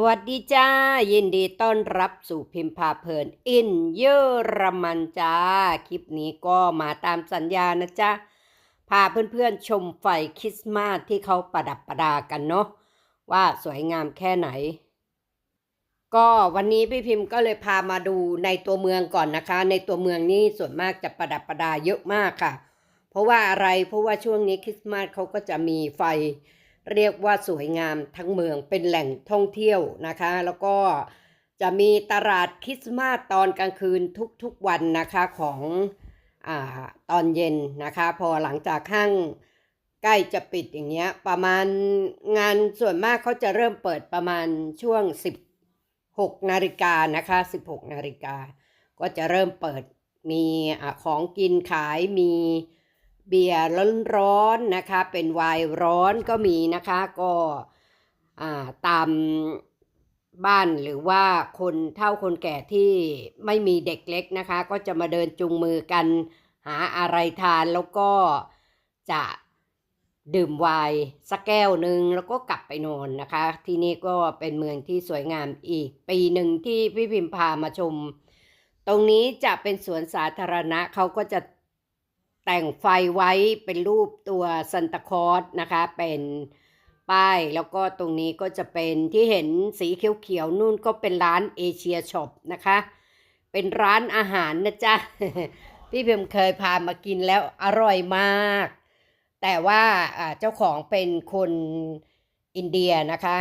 สวัสดีจ้า ยินดีต้อนรับสู่พิมพ์พาเพลินอินเยอรมันจ้า คลิปนี้ก็มาตามสัญญานะจ๊ะพาเพื่อนๆชมไฟคริสต์มาสที่เขาประดับประดากันเนาะว่าสวยงามแค่ไหน ก็วันนี้พี่พิมพ์ก็เลยพามาดูในตัวเมืองก่อนนะคะ ในตัวเมืองนี่ส่วนมากจะประดับประดาเยอะมากค่ะ เพราะว่าอะไรเพราะว่าช่วงนี้คริสต์มาสเขาก็จะมีไฟ เรียกว่าสวยงามทั้งเมืองเป็นแหล่งท่องเที่ยวนะคะ แล้วก็จะมีตลาดคริสต์มาสตอนกลางคืนทุกๆวันนะคะของอตอนเย็นนะคะ พอหลังจากห้างใกล้จะปิดอย่างเงี้ยประมาณงานส่วนมากเขาจะเริ่มเปิดประมาณช่วง 16นาฬิกานะคะ 16นาฬิกาก็จะเริ่มเปิดมีอของกินขายมี เบียร์ร้อนๆนะคะ เป็นไวน์ร้อนก็มีนะคะก็ตามบ้านหรือว่าคนเฒ่าคนแก่ที่ไม่มีเด็กเล็กนะคะ ก็จะมาเดินจูงมือกันหาอะไรทานแล้วก็จะดื่มไวน์สักแก้วหนึ่งแล้วก็กลับไปนอนนะคะ ที่นี่ก็เป็นเมืองที่สวยงามอีก ปีหนึ่งที่พี่พิมพามาชม ตรงนี้จะเป็นสวนสาธารณะเขาก็จะ แต่งไฟไว้เป็นรูปตัวซันตาคอสนะคะ เป็นป้ายแล้วก็ตรงนี้ก็จะเป็นที่เห็นสีเขียวๆนู่นก็เป็นร้านเอเชียช็อปนะคะ เป็นร้านอาหารนะจ๊ะ พี่เพิมเคยพามากินแล้วอร่อยมาก แต่ว่าเจ้าของเป็นคนอินเดียนะคะ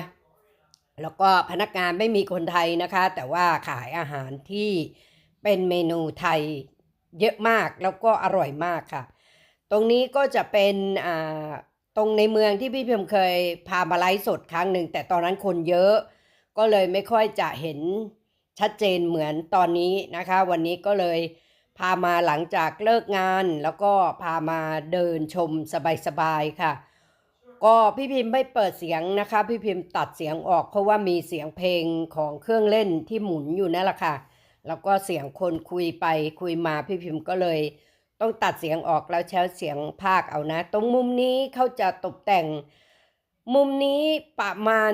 แล้วก็พนักงานไม่มีคนไทยนะคะ แต่ว่าขายอาหารที่เป็นเมนูไทย เยอะมากแล้วก็อร่อยมากค่ะ ตรงนี้ก็จะเป็นอ่าตรงในเมืองที่พี่เพิมเคยพามาไลฟ์สดครั้งหนึ่งแต่ตอนนั้นคนเยอะก็เลยไม่ค่อยจะเห็นชัดเจนเหมือนตอนนี้นะคะ วันนี้ก็เลยพามาหลังจากเลิกงาน แล้วก็พามาเดินชมสบายๆค่ะ ก็พี่พิมพ์ไม่เปิดเสียงนะคะ พี่พิมพ์ตัดเสียงออกเพราะว่ามีเสียงเพลงของเครื่องเล่นที่หมุนอยู่นั่นแหละค่ะ แล้วก็เสียงคนคุยไปคุยมาพี่พิมพ์ก็เลย ต้องตัดเสียงออกแล้วใช้เสียงภาคเอานะ ตรงมุมนี้เขาจะตกแต่ง มุมนี้ประมาณ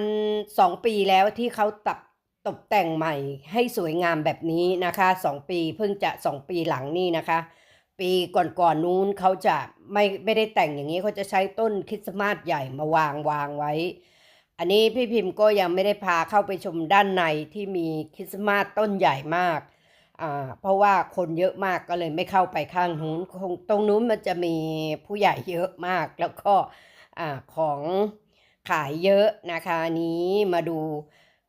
สองปีแล้วที่เขาตัดตกแต่งใหม่ให้สวยงามแบบนี้นะคะสองปีเพิ่งจะสองปีหลังนี่นะคะ ปีก่อนๆนู้นเขาจะไม่ไม่ได้แต่งอย่างนี้เขาจะใช้ต้นคริสต์มาสใหญ่มาวางวางไว้ อันนี้พี่พิมพ์ก็ยังไม่ได้พาเข้าไปชมด้านในที่มีคริสต์มาสต้นใหญ่มากอ่าเพราะว่าคนเยอะมากก็เลยไม่เข้าไปข้างนู้นตรงนู้นมันจะมีผู้ใหญ่เยอะมาก แล้วก็อ่าของขายเยอะนะคะนนี้มาดู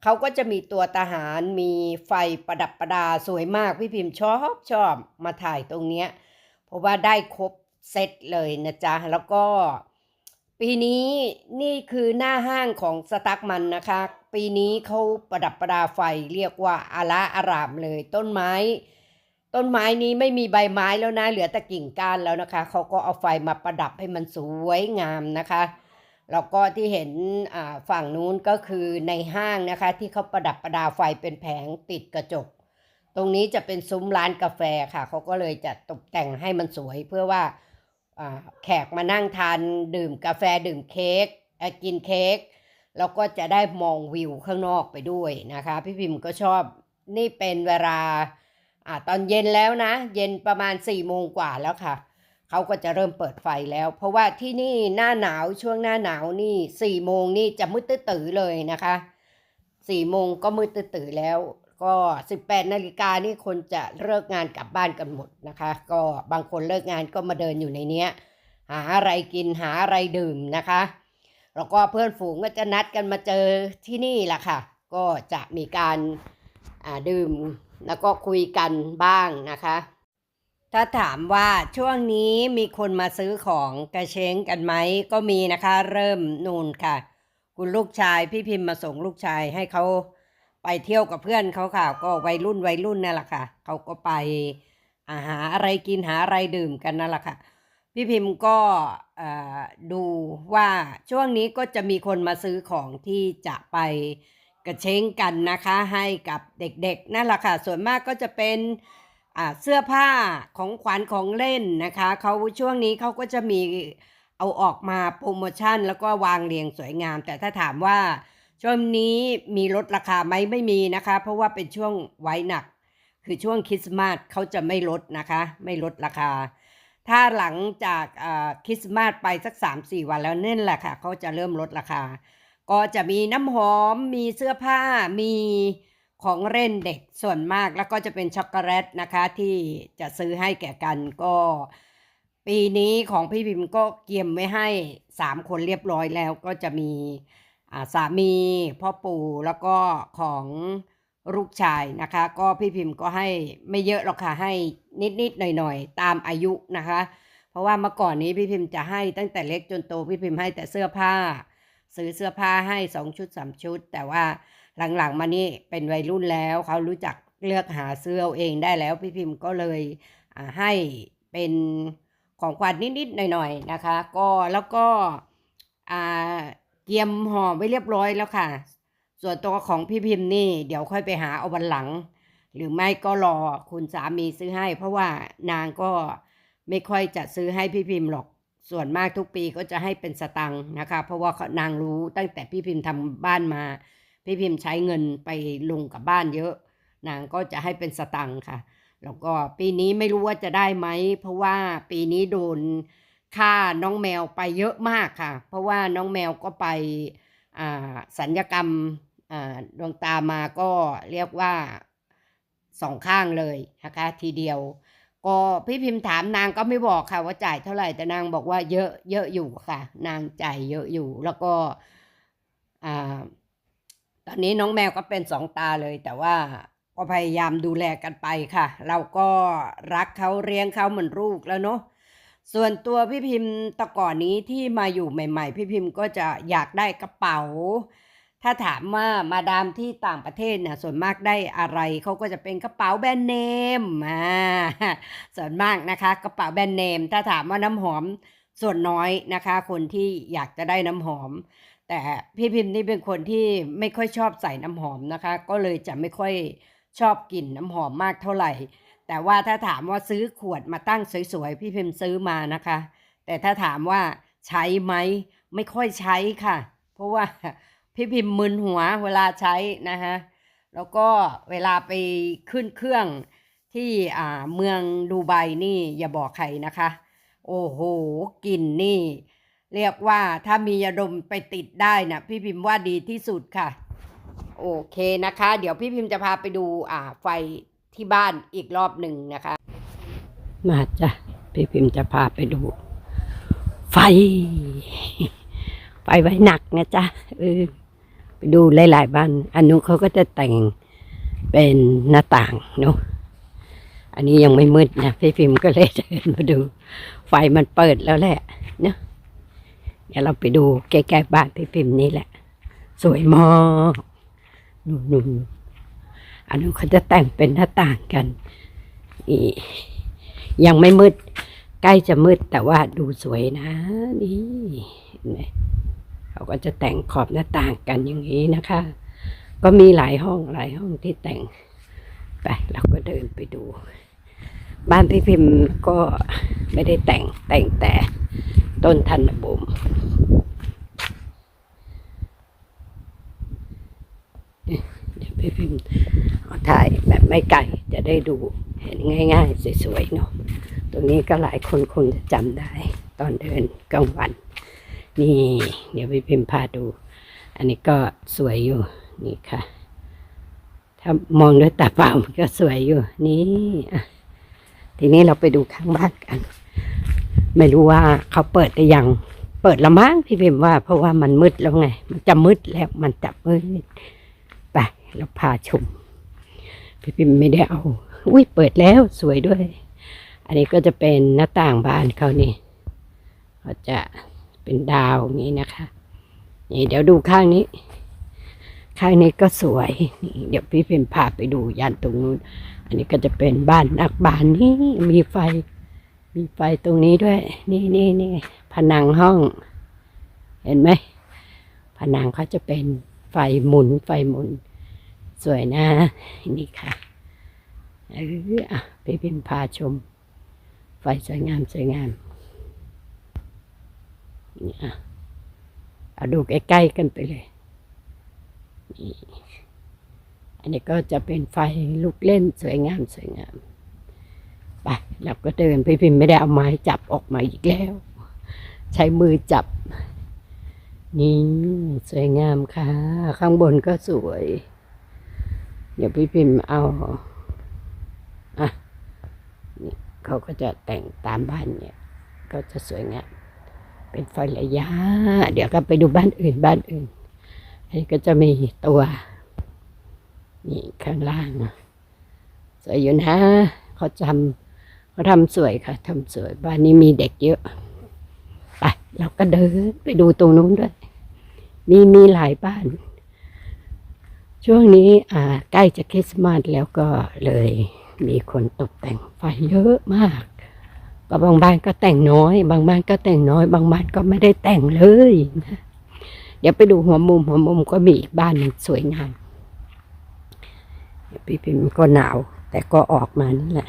เขาก็จะมีตัวทหารมีไฟประดับประดาสวยมาก พี่พิมพ์ชอบชอบมาถ่ายตรงเนี้ย เพราะว่าได้ครบเซตเลยนะจ๊ะ แล้วก็ ปีนี้นี่คือหน้าห้างของสตั๊กมันนะคะ ปีนี้เขาประดับประดาไฟเรียกว่าอาละอารามเลย ต้นไม้ ต้นไม้นี้ไม่มีใบไม้แล้วนะ เหลือแต่กิ่งก้านแล้วนะคะ เขาก็เอาไฟมาประดับให้มันสวยงามนะคะแล้วก็ที่เห็นฝั่งนู้นก็คือในห้างนะคะ ที่เขาประดับประดาไฟเป็นแผงติดกระจก ตรงนี้จะเป็นซุ้มร้านกาแฟค่ะ เขาก็เลยจะตกแต่งให้มันสวยเพื่อว่า แขกมานั่งทานดื่มกาแฟดื่มเค้กกินเค้กแล้วก็จะได้มองวิวข้างนอกไปด้วยนะคะ พี่พิมพ์ก็ชอบนี่เป็นเวลาอ่าตอนเย็นแล้วนะ เย็นประมาณ4ี่โมงกว่าแล้วค่ะ เขาก็จะเริ่มเปิดไฟแล้ว เพราะว่าที่นี่หน้าหนาวช่วงหน้าหนาวนี่สี่โมงนี่จะมืดตื้อเลยนะคะสี่โมงก็มืดตื้อแล้ว ก็สิบแปดนาฬิกานี่คนจะเลิกงานกลับบ้านกันหมดนะคะ ก็บางคนเลิกงานก็มาเดินอยู่ในเนี้ย หาอะไรกินหาอะไรดื่มนะคะ แล้วก็เพื่อนฝูงก็จะนัดกันมาเจอที่นี่แหละค่ะ ก็จะมีการดื่มแล้วก็คุยกันบ้างนะคะ ถ้าถามว่าช่วงนี้มีคนมาซื้อของกระเช้งกันไหมก็มีนะคะ เริ่มนูนค่ะ คุณลูกชายพี่พิมพ์มาส่งลูกชายให้เขา ไปเที่ยวกับเพื่อนเขาค่ะ ก็วัยรุ่นวัยรุ่นนั่นแหละค่ะเขาก็ไปอาหาอะไรกินหาอะไรดื่มกันนั่นแหละค่ะ พี่พิมพ์ก็ดูว่าช่วงนี้ก็จะมีคนมาซื้อของที่จะไปกระเช้งกันนะคะ ให้กับเด็กๆนั่นแหละค่ะ ส่วนมากก็จะเป็นเสื้อผ้าของขวัญของเล่นนะคะเขาช่วงนี้เขาก็จะมีเอาออกมาโปรโมชั่น แล้วก็วางเรียงสวยงาม แต่ถ้าถามว่า ช่วงนี้มีลดราคาไหมไม่มีนะคะ เพราะว่าเป็นช่วงไว้หนัก คือช่วงคริสต์มาสเขาจะไม่ลดนะคะ ไม่ลดราคา ถ้าหลังจากคริสต์มาสไปสัก 3-4 วันแล้วนั่นแหละค่ะเขาจะเริ่มลดราคา ก็จะมีน้ำหอมมีเสื้อผ้ามีของเล่นเด็กส่วนมากแล้วก็จะเป็นช็อกโกแลตนะคะที่จะซื้อให้แก่กันก็ ปีนี้ของพี่พิมพ์ก็เกียมไว้ให้สามคนเรียบร้อยแล้วก็จะมี สามีพ่อปู่แล้วก็ของลูกชายนะคะ ก็พี่พิมพ์ก็ให้ไม่เยอะหรอกค่ะให้นิดๆหน่อยๆ ตามอายุนะคะ เพราะว่าเมื่อก่อนนี้พี่พิมพ์จะให้ตั้งแต่เล็กจนโตพี่พิมพ์ให้แต่เสื้อผ้า ซื้อเสื้อผ้าให้สองชุดสามชุด แต่ว่าหลังๆมานี่เป็นวัยรุ่นแล้วเขารู้จักเลือกหาเสื้อเอเองได้แล้ว พี่พิมพ์ก็เลยให้เป็นของขวัญนิดๆหน่อยๆนะคะ ก็แล้วก็อ่า เตรียมห่อไว้เรียบร้อยแล้วค่ะ ส่วนตัวของพี่พิมพ์นี่ เดี๋ยวค่อยไปหาเอาวันหลัง หรือไม่ก็รอคุณสามีซื้อให้ เพราะว่านางก็ไม่ค่อยจะซื้อให้พี่พิมพ์หรอก ส่วนมากทุกปีก็จะให้เป็นสตังค์นะคะ เพราะว่านางรู้ตั้งแต่พี่พิมพ์ทำบ้านมา พี่พิมพ์ใช้เงินไปลงกับบ้านเยอะ นางก็จะให้เป็นสตังค์ค่ะ แล้วก็ปีนี้ไม่รู้ว่าจะได้ไหมเพราะว่าปีนี้โดน ค่าน้องแมวไปเยอะมากค่ะ เพราะว่าน้องแมวก็ไปอ่าสัญญกรรมดวงตามาก็เรียกว่าสองข้างเลยนะคะทีเดียว ก็พี่พิมพ์ถามนางก็ไม่บอกค่ะว่าจ่ายเท่าไหร่แต่นางบอกว่าเยอะเยอะอยู่ค่ะ นางจ่ายเยอะอยู่แล้วก็อ่าตอนนี้น้องแมวก็เป็นสองตาเลย แต่ว่าก็พยายามดูแลกันไปค่ะ เราก็รักเขาเลี้ยงเขาเหมือนลูกแล้วเนาะ ส่วนตัวพี่พิมพ์ตะก่อนนี้ที่มาอยู่ใหม่ ๆ พี่พิมพ์ก็จะอยากได้กระเป๋า ถ้าถามว่ามาดามที่ต่างประเทศเนี่ยส่วนมากได้อะไรเขาก็จะเป็นกระเป๋าแบรนด์เนมอ่าส่วนมากนะคะ กระเป๋าแบรนด์เนม ถ้าถามว่าน้ำหอมส่วนน้อยนะคะ คนที่อยากจะได้น้ำหอม แต่พี่พิมพ์นี่เป็นคนที่ไม่ค่อยชอบใส่น้ำหอมนะคะ ก็เลยจะไม่ค่อยชอบกลิ่นน้ำหอมมากเท่าไหร่ แต่ว่าถ้าถามว่าซื้อขวดมาตั้งสวยๆ พี่พิมพ์ซื้อมานะคะ แต่ถ้าถามว่าใช้ไหมไม่ค่อยใช้ค่ะ เพราะว่าพี่พิมพ์มึนหัวเวลาใช้นะคะแล้วก็เวลาไปขึ้นเครื่องที่อ่าเมืองดูไบนี่อย่าบอกใครนะคะ โอ้โหกลิ่นนี่ เรียกว่าถ้ามียาดมไปติดได้นะพี่พิมพ์ว่าดีที่สุดค่ะ โอเคนะคะ เดี๋ยวพี่พิมพ์จะพาไปดูอ่าไฟ ที่บ้านอีกรอบหนึ่งนะคะ มาจ้ะพี่พิมพ์จะพาไปดู ไฟ ไฟไว้หนักนะจ๊ะเออไปดูหลายๆบ้าน อันนู้นเขาก็จะแต่งเป็นหน้าต่างเนาะอันนี้ยังไม่มืดนะพี่พิมพ์ก็เลยเดินมาดู ไฟมันเปิดแล้วแหละเนาะเดี๋ยวเราไปดูใกล้ๆบ้านพี่พิมพ์นี่แหละ สวยมากนู่นๆ อันนู้นเขาจะแต่งเป็นหน้าต่างกันนี่ยังไม่มืด ใกล้จะมืดแต่ว่าดูสวยนะ นี่เขาก็จะแต่งขอบหน้าต่างกันอย่างนี้นะคะ ก็มีหลายห้องหลายห้องที่แต่งไปเราก็เดินไปดู บ้านพี่พิมพ์ก็ไม่ได้แต่งแต่งแต่ต้นธัญบุม เดี๋ยวพี่พิมพ์เอาถ่ายแบบไม่ไกลจะได้ดูเห็นง่าย ๆ สวยๆเนาะตรงนี้ก็หลายคนคงจะจำได้ ตอนเดินกลางวัน นี่ เดี๋ยวไปพิมพ์พาดู อันนี้ก็สวยอยู่นี่ค่ะ ถ้ามองด้วยตาเปล่ามันก็สวยอยู่ นี่ทีนี้เราไปดูข้างบ้านกัน ไม่รู้ว่าเขาเปิดหรือยัง เปิดละมั้งพี่พิมพ์ว่า เพราะว่ามันมืดแล้วไง มันจะมืดแล้วมันจะมืด เราพาชม พี่พิมไม่ได้เอา อุ้ยเปิดแล้วสวยด้วย อันนี้ก็จะเป็นหน้าต่างบ้านเขานี่เขาจะเป็นดาวอย่างนี้นะคะนี่เดี๋ยวดูข้างนี้ ข้างนี้ก็สวยนี่เดี๋ยวพี่เป็นพาไปดูยันตรงนู้น อันนี้ก็จะเป็นบ้านนักบ้านนี่มีไฟ มีไฟตรงนี้ด้วย นี่นี่นี่ผนังห้อง เห็นไหมผนังเขาจะเป็นไฟหมุนไฟหมุน สวยนะ นี่ค่ะเอออะพี่พิมพาชม ไฟสวยงามสวยงามนี่อะเอาดูใกล้ๆกันไปเลยนี่อันนี้ก็จะเป็นไฟลูกเล่นสวยงามสวยงามไปเราก็เดินพี่พิมไม่ได้เอาไม้จับออกมาอีกแล้ว ใช้มือจับ นี่ สวยงามค่ะ ข้างบนก็สวย เดี๋ยวพี่พิมพ์เอาอะนี่เขาก็จะแต่งตามบ้านเนี่ย ก็จะสวยงามเป็นไฟระยะ เดี๋ยวก็ไปดูบ้านอื่นบ้านอื่น อันนี้ก็จะมีตัว นี่ข้างล่าง สวยอยู่นะ เขาจำเขาทำสวยค่ะทำสวย บ้านนี้มีเด็กเยอะ ไป เราก็เดินไปดูตรงนู้นด้วย มีมีหลายบ้าน ช่วงนี้ใกล้จะคริสต์มาสแล้วก็เลยมีคนตกแต่งไฟเยอะมาก ก็บางบ้านก็แต่งน้อย บางบ้านก็แต่งน้อย บางบ้านก็ไม่ได้แต่งเลยนะเดี๋ยวไปดูหัวมุมหัวมุมก็มีอีกบ้านหนึ่งสวยงามเดี๋ยวพี่พิมก็หนาว แต่ก็ออกมานี่แหละ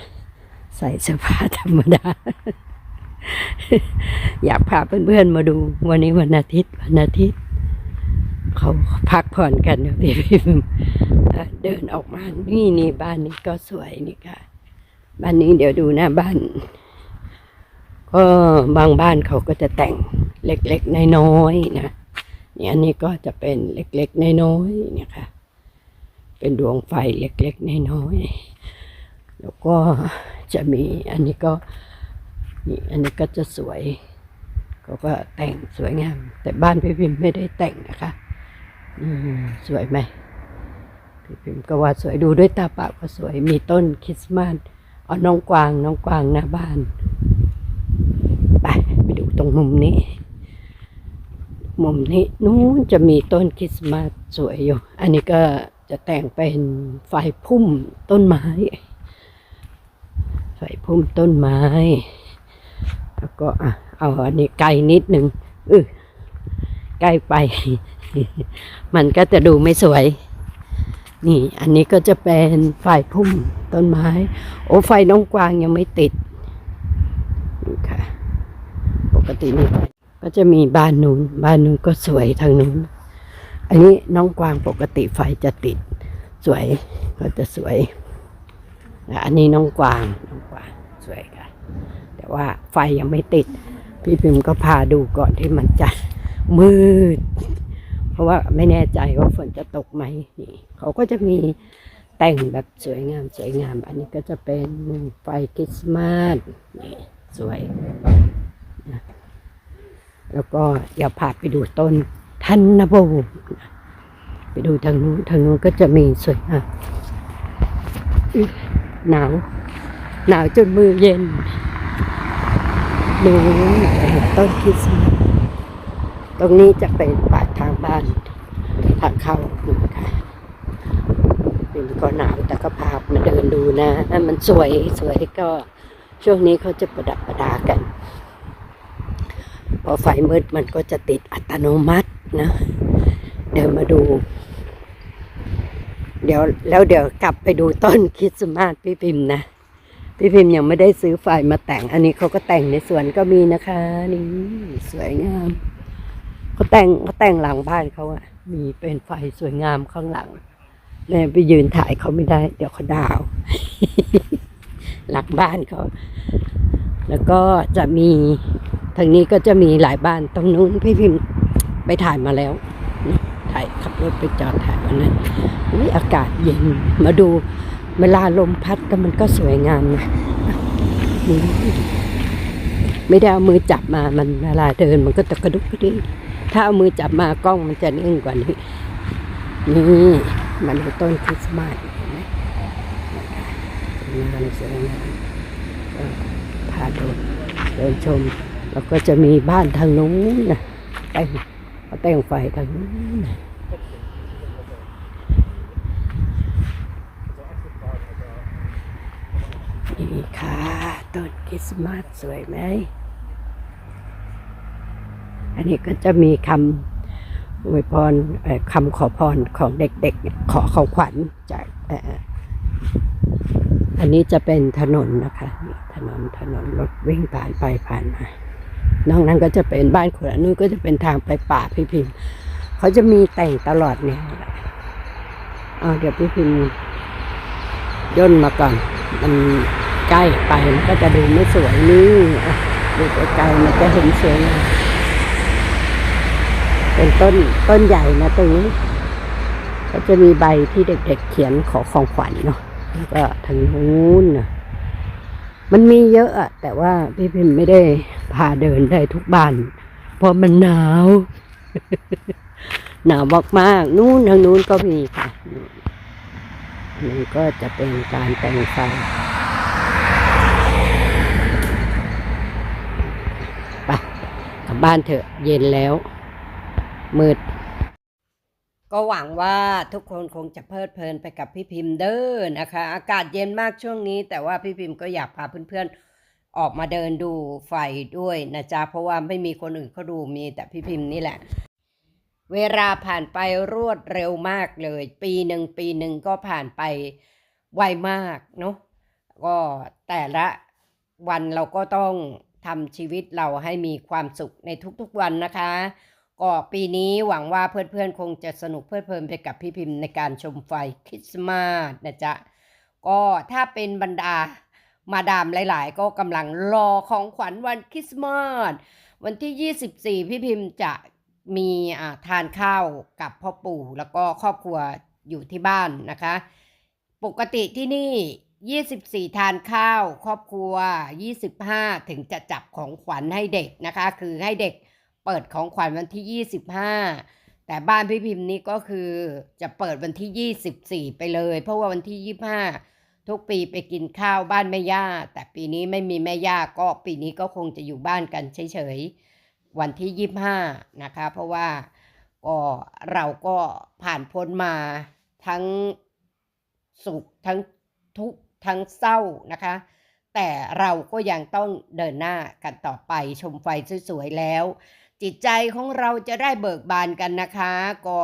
ใส่เสื้อผ้าธรรมดา อยากพาเพื่อนๆมาดู วันนี้วันอาทิตย์วันอาทิตย์ เขาพักผ่อนกันนะพี่พิมพ์เอ่อเดินออกมา นี่นี่บ้านนี้ก็สวยนี่ค่ะ บ้านนี้เดี๋ยวดูน้าบ้าน ก็บางบ้านเขาก็จะแต่งเล็กๆน้อยๆนะเนี่ยอันนี้ก็จะเป็นเล็กๆน้อยๆเนี่ยค่ะ เป็นดวงไฟเล็กๆน้อยๆแล้วก็จะมีอันนี้ก็นี่อันนี้ก็จะสวยเขาก็แต่งสวยงาม แต่บ้านพี่พิมพ์ไม่ได้แต่งนะคะ สวยไหมพี่พิมก็ว่าสวยดูด้วยตาเปล่าก็สวยมีต้นคริสต์มาสเอาน้องกวางน้องกวางหน้าบ้านไปไปดูตรงมุมนี้ มุมนี้นู้นจะมีต้นคริสต์มาสสวยอยู่ อันนี้ก็จะแต่งเป็นไฟพุ่มต้นไม้ ไฟพุ่มต้นไม้ แล้วก็เอาอันนี้ไกลนิดหนึ่งเออใกล้ไป มันก็จะดูไม่สวย นี่ อันนี้ก็จะเป็นไฟพุ่มต้นไม้ โอ้ไฟน้องกวางยังไม่ติดนี่ค่ะ ปกตินี่ก็จะมีบ้านนู้นบ้านนู้นก็สวยทางนู้น อันนี้น้องกวางปกติไฟจะติด สวยก็จะสวย อันนี้น้องกวางน้องกวางสวยค่ะ แต่ว่าไฟยังไม่ติด พี่พิมพ์ก็พาดูก่อนที่มันจะมืด เพราะว่าไม่แน่ใจว่าฝนจะตกไหมนี่เขาก็จะมีแต่งแบบสวยงามสวยงาม อันนี้ก็จะเป็นไฟคริสต์มาสนี่สวยนะแล้วก็เดี๋ยวพาไปดูต้นทันนบวงนะไปดูทางนู้นทางนู้นก็จะมีสวยงามหนาว หนาวจนมือเย็นดูต้นคริสต์มาสตรงนี้จะเป็นางเข้านะคะเป็นก็หนาวแต่ก็พามาเดินดูนะ มันสวยสวยก็ช่วงนี้เขาจะประดับประดากัน พอไฟมืดมันก็จะติดอัตโนมัตินะ เดี๋ยวมาดู เดี๋ยวแล้วเดี๋ยวกลับไปดูต้นคริสต์มาสพี่พิมพ์นะ พี่พิมพ์ยังไม่ได้ซื้อไฟมาแต่ง อันนี้เขาก็แต่งในสวนก็มีนะคะ นี่สวยงามเขาแต่งเขาแต่งหลังบ้านเขาอะ มีเป็นไฟสวยงามข้างหลังแม่ไปยืนถ่ายเขาไม่ได้ เดี๋ยวเขาดาว หลังบ้านเขา แล้วก็จะมีทางนี้ก็จะมีหลายบ้านตรงนู้นพี่พิมพ์ไปถ่ายมาแล้ว ถ่ายขับรถไปจอดถ่ายวันนั้นอุ๊ยอากาศเย็น มาดูเวลาลมพัดก็มันก็สวยงามนะไม่ได้เอามือจับมามันเวลาเดินมันก็ตะกระดุกกระดิก ถ้าเอามือจับมากล้องมันจะนิ่งกว่านี้ นี่มันเป็นต้นคริสต์มาสนไหมสวยงามสวยงามพาเดินเดินชม แล้วก็จะมีบ้านทางนู้นนะแต่งเขาแต่งไฟทางนู้นนะนี่ค่ะต้นคริสต์มาสสวยไหม อันนี้ก็จะมีคำอวยพรคำขอพรของเด็กๆ ขอของขวัญจากอันนี้จะเป็นถนนนะคะ ถนนถนนรถวิ่งผ่านไปผ่านมานอกนั้นก็จะเป็นบ้านคนนู้นก็จะเป็นทางไปป่าพี่พิมพ์เขาจะมีแต่งตลอดเนี่ยอ่าเดี๋ยวพี่พิมพ์ย่นมาก่อน มันใกล้ไปมันก็จะดูไม่สวยนี่ดูไกลๆมันจะเห็นสวยงาม เป็นต้นต้นใหญ่นะตรงนี้ ก็จะมีใบที่เด็กๆเขียนขอของขวัญเนาะแล้วก็ทางนู้นนะมันมีเยอะอะแต่ว่าพี่พิมไม่ได้พาเดินได้ทุกบ้าน เพราะมันหนาว หนาวมากๆนู่นทางนู้นก็มีค่ะนี่ก็จะเป็นการแต่งไฟไปกลับบ้านเถอะเย็นแล้ว มืด ก็หวังว่าทุกคนคงจะเพลิดเพลินไปกับพี่พิมพ์เด้อนะคะ อากาศเย็นมากช่วงนี้ แต่ว่าพี่พิมพ์ก็อยากพาเพื่อนๆออกมาเดินดูไฟด้วยนะจ๊ะเพราะว่าไม่มีคนอื่นเขาดูมีแต่พี่พิมพ์นี่แหละ เวลาผ่านไปรวดเร็วมากเลย ปีหนึ่งปีหนึ่งก็ผ่านไปไวมากเนาะก็แต่ละวันเราก็ต้องทำชีวิตเราให้มีความสุขในทุกๆวันนะคะ ก็ปีนี้หวังว่าเพื่อนๆ คงจะสนุกเพลิดเพลินไปกับพี่พิมพ์ในการชมไฟคริสต์มาสนะจ๊ะ ก็ถ้าเป็นบรรดามาดามหลายๆ ก็กำลังรอของขวัญวันคริสต์มาสวันที่ 24 พี่พิมพ์จะมีอ่าทานข้าวกับพ่อปู่ แล้วก็ครอบครัวอยู่ที่บ้านนะคะ ปกติที่นี่ 24 ทานข้าว ครอบครัว 25 ถึงจะจับของขวัญให้เด็กนะคะ คือให้เด็ก เปิดของขวัญวันที่ 25 แต่บ้านพี่พิมพ์นี้ก็คือจะเปิดวันที่ 24 ไปเลย เพราะว่าวันที่ 25 ทุกปีไปกินข้าวบ้านแม่ย่า แต่ปีนี้ไม่มีแม่ย่าก็ปีนี้ก็คงจะอยู่บ้านกันเฉยๆ วันที่ 25 นะคะ เพราะว่าก็เราก็ผ่านพ้นมาทั้งสุขทั้งทุกข์ทั้งเศร้านะคะ แต่เราก็ยังต้องเดินหน้ากันต่อไปชมไฟสวยๆแล้ว จิตใจของเราจะได้เบิกบานกันนะคะ ก็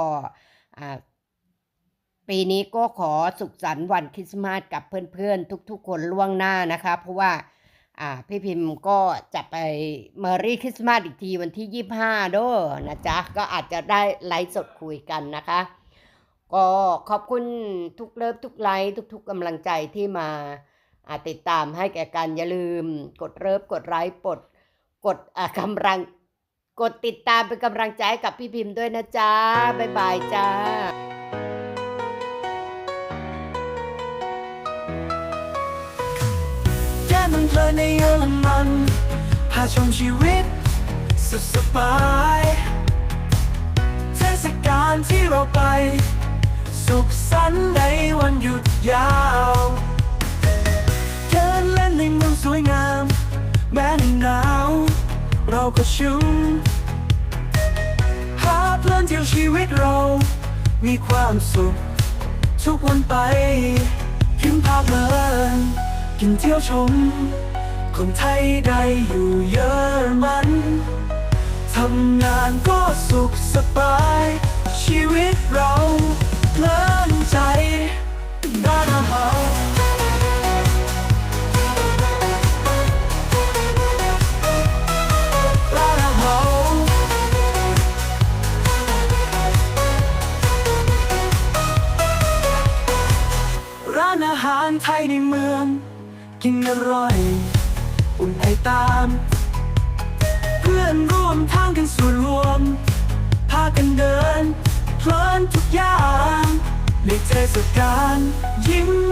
ปีนี้ก็ขอสุขสันต์วันคริสต์มาสกับเพื่อนๆ ทุกๆ คนล่วงหน้านะคะ เพราะว่าพี่พิมพ์ก็จะไปเมอรี่คริสต์มาสอีกทีวันที่ 25ด้วยนะจ๊ะ ก็อาจจะได้ไลฟ์สดคุยกันนะคะ ก็ขอบคุณทุกเลิฟทุกไลค์ทุก ๆกำลังใจที่มาติดตามให้แก่กันอย่าลืมกดเลิฟกดไลค์กดกดอ่ากำลัง กดติดตามเป็นกำลังใจให้กับพี่พิมพ์ด้วยนะจ๊ะ บ๊ายบายจ้าแก้มันเพลินในเยอรมันพาชมชีวิต สุดสบายเทศกาลที่เราไป สุขสันต์ในวันหยุดยาวเดินเล่นในเมืองสวยงาม แม้ในหนาว เราก็ชุ่มหาเพลินเที่ยวชีวิตเรา มีความสุข ทุกวันไปพิมพ์ภาพเพลินกินเที่ยวชม คนไทยได้อยู่เยอรมันทำงานก็สุขสบาย ชีวิตเราารไทยในเมือง กินอร่อย อุ่นไอตาม เพื่อนร่วมทางกันส่วนรวม พากันเดิน เพลินทุกอย่างในเทศกาลยิ้ม